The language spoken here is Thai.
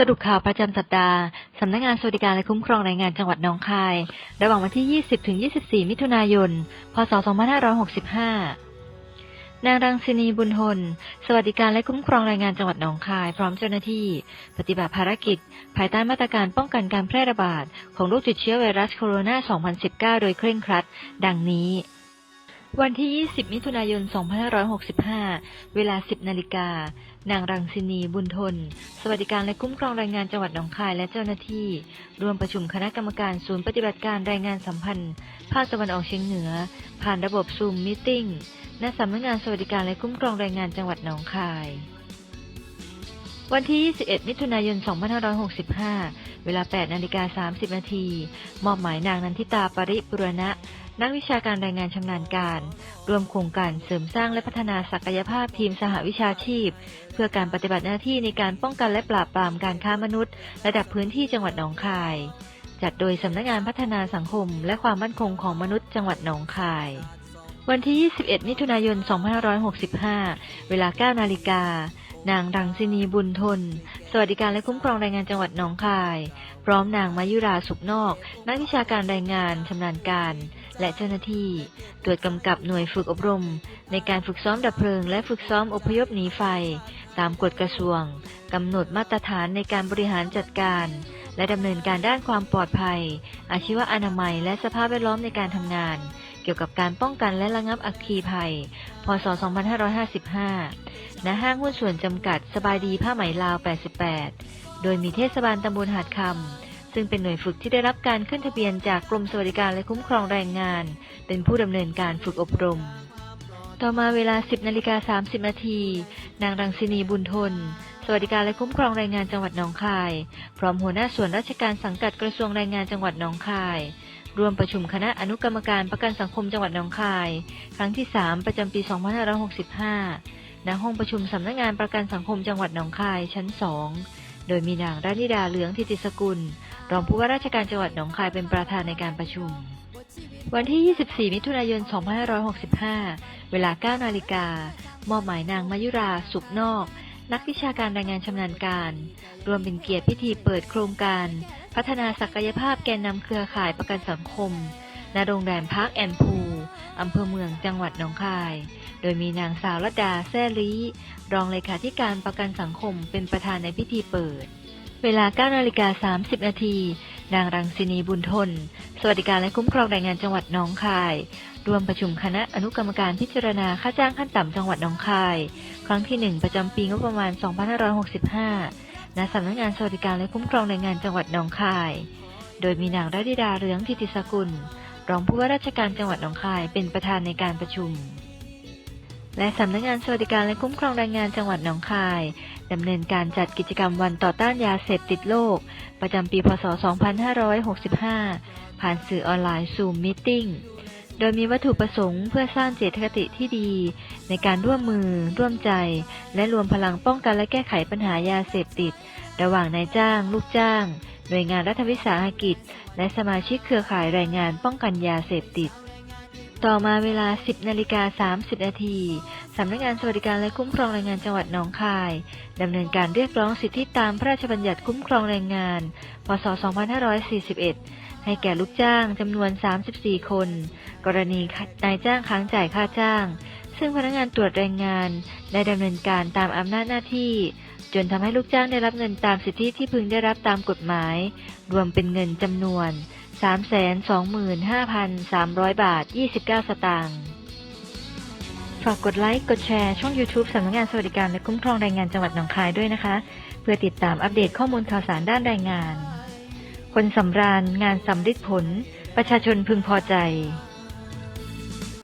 สรุปข่าวประจำสัปดาห์ สำนักงานสวัสดิการและคุ้มครองแรงงานจังหวัดหนองคาย ระหว่างวันที่ 20 ถึง 24 มิถุนายน พศ 2565 นางรังสินีบุญทนสวัสดิการและคุ้มครองแรงงานจังหวัดหนองคาย พร้อมเจ้าหน้าที่ ปฏิบัติภารกิจ ภายใต้มาตรการป้องกันการแพร่ระบาด ของโรคติดเชื้อไวรัสโคโรนา 2019 โดยเคร่งครัด ดังนี้ วันที่ 20 มิถุนายน 2565 เวลา 10 นาฬิกา นางรังสินีบุญทน สวัสดิการและคุ้มครองแรงงานจังหวัดหนองคายและเจ้าหน้าที่ ร่วมประชุมคณะกรรมการศูนย์ปฏิบัติการแรงงานสัมพันธ์ ภาคตะวันออกเฉียงเหนือ ผ่านระบบซูมมิ팅ณสำนักงานสวัสดิการและคุ้มครองแรงงานจังหวัดหนองคาย วันที่ 21 มิถุนายน 2565 เวลา 8 นาฬิกา 30 นาที มอบหมายนางนันทิตาปริปุรณะ นักวิชาการแรงงานชำนาญการ รวมโครงการเสริมสร้างและพัฒนาศักยภาพทีมสหวิชาชีพ เพื่อการปฏิบัติหน้าที่ในการป้องกันและปราบปรามการค้ามนุษย์ ระดับพื้นที่จังหวัดหนองคาย จัดโดยสำนักงานพัฒนาสังคม และความมั่นคงของมนุษย์จังหวัดหนองคายวันที่ 21 มิถุนายน 2565 เวลา 9 นาฬิกา นางรังสินีบุญทน สวัสดิการและคุ้มครองแรงงานจังหวัดหนองคาย พร้อมนางมายุราสุขนอก นักวิชาการแรงงานชำนาญการ และเจ้าหน้าที่ ตรวจกำกับหน่วยฝึกอบรม ในการฝึกซ้อมดับเพลิง และฝึกซ้อมอพยพหนีไฟ ตามกฎกระทรวงกำหนดมาตรฐานในการบริหารจัดการ และดำเนินการด้านความปลอดภัย อาชีวอนามัย และสภาพแวดล้อมในการทำงาน เกี่ยวกับการป้องกันและระงับอัคคีภัย พศ 2555 ณ ห้างหุ้นส่วนจำกัด สบายดีผ้าไหมลาว 88 โดยมีเทศบาลตำบลหาดคำ ซึ่งเป็นหน่วยฝึกที่ได้รับการขึ้นทะเบียนจากกรมสวัสดิการและคุ้มครองแรงงาน เป็นผู้ดำเนินการฝึกอบรม ต่อมาเวลา 10นาฬิกา30นาทีนางรังสินีบุญทนสวัสดิการและคุ้มครองแรงงานจังหวัดหนองคาย พร้อมหัวหน้าส่วนราชการสังกัดกระทรวงแรงงานจังหวัดหนองคาย ร่วมประชุมคณะอนุกรรมการประกันสังคมจังหวัดหนองคาย ครั้งที่ 3 ประจำปี 2565 ณ ห้องประชุมสำนักงานประกันสังคมจังหวัดหนองคายชั้น 2 โดยมีนางรานิดาเหลืองทิติสกุล รองผู้ว่าราชการจังหวัดหนองคายเป็นประธานในการประชุม วันที่ 24 มิถุนายน 2565 เวลา 9 นาฬิกามอบหมายนางมายุราสุขนอก นักวิชาการแรงงานชำนาญการ รวมเป็นเกียรติพิธีเปิดโครงการ พัฒนาศักยภาพแกนนำเครือข่ายประกันสังคมณโรงแรมพักแอนพูอำเภอเมืองจังหวัดหนองคาย โดยมีนางสาวรัดาแซ่ลีรองเลขาธิการประกันสังคมเป็นประธานในพิธีเปิด เวลา9นาฬิกา30 นาทีนางรังสินีบุญทน สวัสดิการและคุ้มครองแรงงานจังหวัดหนองคาย ร่วมประชุมคณะอนุกรรมการพิจารณาค่าจ้างขั้นต่ำจังหวัดหนองคาย ครั้งที่ 1 ประจำปีงบประมาณ 2565 ณ สำนักงานสวัสดิการและคุ้มครองแรงงานจังหวัดหนองคาย โดยมีนางรัติดาเรืองทิติสกุล รองผู้ว่าราชการจังหวัดหนองคายเป็นประธานในการประชุม และสำนักงานสวัสดิการและคุ้มครองแรงงานจังหวัดหนองคายดำเนินการจัดกิจกรรมวันต่อต้านยาเสพติดโลก ประจำปี พศ 2565 ผ่านสื่อออนไลน์ซูมมิทติ้ง โดยมีวัตถุประสงค์เพื่อสร้างเจตคติที่ดี ในการร่วมมือ ร่วมใจ และรวมพลังป้องกันและแก้ไขปัญหายาเสพติด ระหว่างนายจ้าง ลูกจ้าง หน่วยงานรัฐวิสาหกิจ และสมาชิกเครือข่ายแรงงานป้องกันยาเสพติด ต่อมาเวลา 10นาฬิกา30นาทีสำนักงานสวัสดิการและคุ้มครองแรงงานจังหวัดหนองคายดำเนินการเรียกร้องสิทธิตามพระราชบัญญัติคุ้มครองแรงงาน พศ 2541 ให้แก่ลูกจ้างจำนวน 34 คน กรณีนายจ้างค้างจ่ายค่าจ้าง ซึ่งพนักงานตรวจแรงงานได้ดำเนินการตามอำนาจหน้าที่ จนทำให้ลูกจ้างได้รับเงินตามสิทธิที่พึงได้รับตามกฎหมาย รวมเป็นเงินจำนวน 325,300 บาท 29 สตางค์ฝากกดไลค์ กดแชร์ ช่อง YouTube สำนักงานสวัสดิการและคุ้มครองแรงงานจังหวัดหนองคายด้วยนะคะ เพื่อติดตามอัปเดตข้อมูลข่าวสารด้านแรงงาน คนสำราญงานสำลิดผล ประชาชนพึงพอใจ